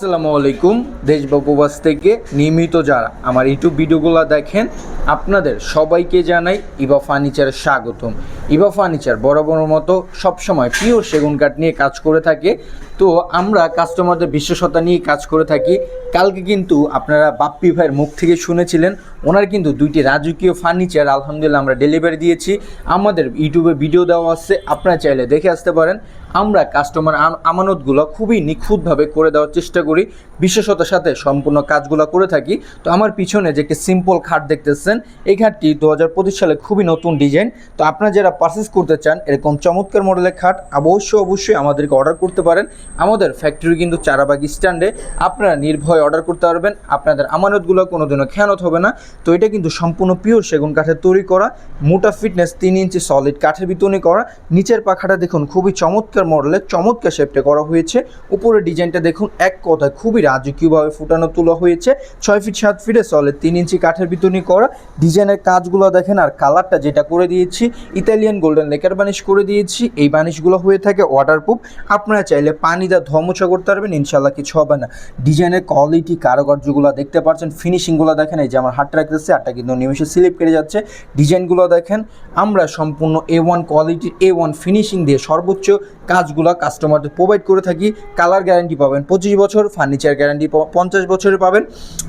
আসসালামু আলাইকুম দেশ বা থেকে নিয়মিত যারা আমার ইউটিউব ভিডিওগুলো দেখেন, আপনাদের সবাইকে জানাই ইবা ফার্নিচারের স্বাগতম। ইবা ফার্নিচার বড় মতো সবসময় পিওর সেগুন কাঠ নিয়ে কাজ করে থাকে। তো আমরা কাস্টমারদের বিশ্বসতা নিয়ে কাজ করে থাকি। কালকে কিন্তু আপনারা বাপ্পি ভাইয়ের মুখ থেকে শুনেছিলেন, ওনার কিন্তু দুইটি রাজকীয় ফার্নিচার আলহামদুলিল্লাহ আমরা ডেলিভারি দিয়েছি। আমাদের ইউটিউবে ভিডিও দেওয়া আছে, আপনারা চাইলে দেখে আসতে পারেন। আমরা কাস্টমার আমানতগুলো খুবই নিখুঁতভাবে করে দেওয়ার চেষ্টা করি, বিশেষতার সাথে সম্পূর্ণ কাজগুলো করে থাকি। তো আমার পিছনে যে একটি সিম্পল খাট দেখতেছেন, এই খাটটি দু হাজার পঁচিশ সালে খুবই নতুন ডিজাইন তো আপনারা যারা পারচেস করতে চান, এরকম চমৎকার মডেলের খাট, অবশ্যই অবশ্যই আমাদেরকে অর্ডার করতে পারেন। আমাদের ফ্যাক্টরি কিন্তু চারাবাগ স্ট্যান্ডে আপনারা নির্ভয় অর্ডার করতে পারবেন। আপনাদের আমানতগুলো কোনোদিনও খেয়ানত হবে না। তো এটা কিন্তু সম্পূর্ণ পিওর সেগুন কাঠের তৈরি করা, মোটা ফিটনেস তিন ইঞ্চি সলিড কাঠের ভিতরে করা। নিচের পাখাটা দেখুন, খুবই চমৎকার। মডেলের, চমৎকার শেপটে করা হয়েছে। উপরের ডিজাইনটা দেখুন, এক কথায় খুবই রাজকীয়ভাবে ফুটানো তোলা হয়েছে। ছয় ফিট সাত ফিটে সলিড তিন ইঞ্চি কাঠের ভিতরে করা। ডিজাইনের কাজগুলো দেখেন, আর কালারটা যেটা করে দিয়েছি ইতালিয়ান গোল্ডেন লেকার বানিশ করে দিয়েছি। এই বানিশগুলো হয়ে থাকে ওয়াটারপ্রুফ আপনারা চাইলে পানি দিয়ে ধমোচা করতে পারবেন ইনশাল্লাহ কিছু হবে না। ডিজাইনের কোয়ালিটি কারুকার্যগুলো দেখতে পাচ্ছেন ফিনিশিংগুলো দেখেন, এই যে আমার হাতটা রাখতেছে, হাতটা কিন্তু নিমেষে স্লিপ কেটে যাচ্ছে। ডিজাইনগুলো দেখেন, আমরা সম্পূর্ণ এ ওয়ান কোয়ালিটির এ ওয়ান ফিনিশিং দিয়ে সর্বোচ্চ কাজগুলো কাস্টমারদের প্রোভাইড করে থাকি কালার গ্যারান্টি পাবেন, পঁচিশ বছর ফার্নিচার গ্যারান্টি পঞ্চাশ বছরে পাবেন।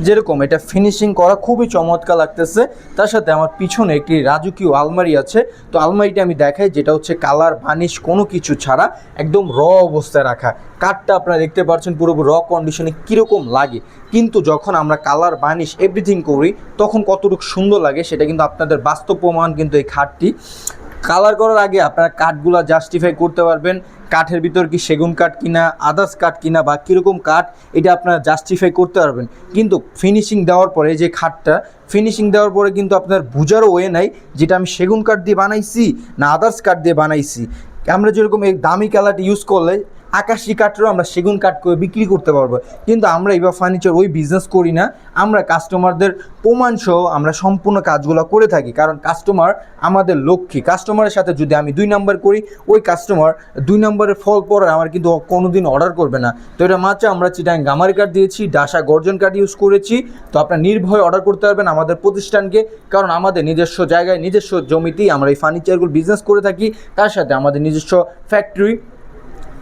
যেরকম এটা ফিনিশিং করা খুবই চমৎকার লাগতেছে। তার সাথে আমার পিছনে একটি রাজকীয় আলমারি আছে। তো আলমারিটা আমি দেখাই, যেটা হচ্ছে কালার বানিশ কোনো কিছু ছাড়া একদম র অবস্থায় রাখা। কাঠটা আপনারা দেখতে পাচ্ছেন পুরোপুরি র কন্ডিশনে কীরকম লাগে। কিন্তু যখন আমরা কালার বানিশ এভরিথিং করি, তখন কতটুকু সুন্দর লাগে সেটা কিন্তু আপনাদের বাস্তব প্রমাণ কিন্তু এই খাটটি। কালার করার আগে আপনারা কাঠগুলো জাস্টিফাই করতে পারবেন। কাঠের ভিতর কি সেগুন কাঠ কিনা, আদার্স কাঠ কিনা বা কীরকম কাঠ, এটা আপনারা জাস্টিফাই করতে পারবেন। কিন্তু ফিনিশিং দেওয়ার পরে যে খাটটা ফিনিশিং দেওয়ার পরে কিন্তু আপনার বুঝারও ওয়ে নাই যেটা আমি সেগুন কাঠ দিয়ে বানাইছি না আদার্স কাঠ দিয়ে বানাইছি। আমরা যেরকম এই দামি কালারটি ইউজ করলে আকাশি কাঠেরও আমরা সেগুন কাঠ করে বিক্রি করতে পারব। কিন্তু আমরা এবার ফার্নিচার ওই বিজনেস করি না। আমরা কাস্টমারদের প্রমাণ সহ আমরা সম্পূর্ণ কাজগুলো করে থাকি। কারণ কাস্টমার আমাদের লক্ষ্মী। কাস্টমারের সাথে যদি আমি দুই নাম্বার করি, ওই কাস্টমার দুই নম্বরের ফল পরে আমার কিন্তু কোনো দিন অর্ডার করবে না। তো এটা মাত্র আমরা চিটাং গামারি কাঠ দিয়েছি, ডাসা গর্জন কাঠ ইউজ করেছি। তো আপনার নির্ভয় অর্ডার করতে পারবেন আমাদের প্রতিষ্ঠানকে। কারণ আমাদের নিজস্ব জায়গায়, নিজস্ব জমিতেই আমরা এই ফার্নিচারগুলো বিজনেস করে থাকি। তার সাথে আমাদের নিজস্ব ফ্যাক্টরি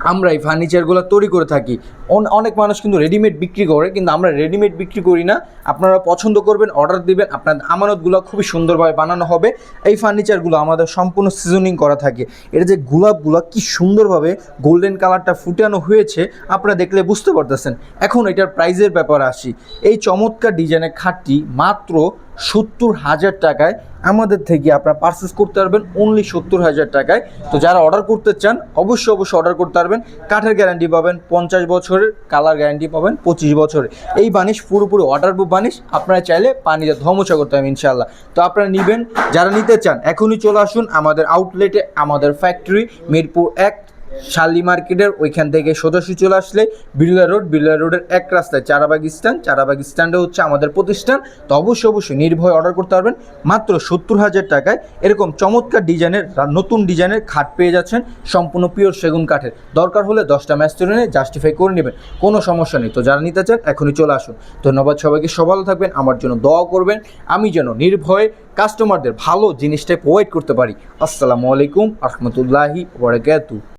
আমরা এই ফার্নিচারগুলো তৈরি করে থাকি। অন- অনেক মানুষ কিন্তু রেডিমেড বিক্রি করে, কিন্তু আমরা রেডিমেড বিক্রি করি না। আপনারা পছন্দ করবেন অর্ডার দিবেন, আপনার আমানতগুলো খুবই সুন্দরভাবে বানানো হবে। এই ফার্নিচারগুলো আমাদের সম্পূর্ণ সিজনিং করা থাকে। এটা যে গোলাপগুলো কি সুন্দরভাবে গোল্ডেন কালারটা ফুটানো হয়েছে, আপনারা দেখলে বুঝতে পারতেছেন। এখন এটার প্রাইজের ব্যাপারে আসি। এই চমৎকার ডিজাইনের খাটটি মাত্র সত্তর হাজার টাকায় আমাদের থেকে আপনারা পারচেস করতে পারবেন অনলি সত্তর হাজার টাকায়। তো যারা অর্ডার করতে চান, অবশ্যই অবশ্যই অর্ডার করতে পারবেন। কাঠের গ্যারান্টি পাবেন পঞ্চাশ বছরের কালার গ্যারান্টি পাবেন পঁচিশ বছরের। এই বানিশ, পুরোপুরি ওয়াটারপ্রুফ বানিশ, আপনারা চাইলে পানিতে ধমচা করতে হবে ইনশাল্লাহ তো আপনারা নেবেন, যারা নিতে চান, এখনই চলে আসুন আমাদের আউটলেটে আমাদের ফ্যাক্টরি মিরপুর এক শালি মার্কেটের ওইখান থেকে সোজাসুজি চলে আসলে বিড়লা রোড। বিড়লা রোডের এক রাস্তায় চারাবাগ স্ট্যান্ড। চারাবাগ স্ট্যান্ডে হচ্ছে আমাদের প্রতিষ্ঠান। তো অবশ্যই অবশ্যই নির্ভয় অর্ডার করতে পারবেন। মাত্র সত্তর হাজার টাকায় এরকম চমৎকার ডিজাইনের, নতুন ডিজাইনের খাট পেয়ে যাচ্ছেন সম্পূর্ণ পিওর সেগুন কাঠের। দরকার হলে দশটা নিয়ে জাস্টিফাই করে নেবেন। কোনো সমস্যা নেই। তো যারা নিতে চান, এখনই চলে আসুন। ধন্যবাদ সবাইকে। সব ভালো থাকবেন। আমার জন্য দোয়া করবেন। আমি যেন নির্ভয়ে কাস্টমারদের ভালো জিনিসটাই প্রোভাইড করতে পারি। আসসালামু আলাইকুম। রহমতুল্লাহি ওবরাকাতু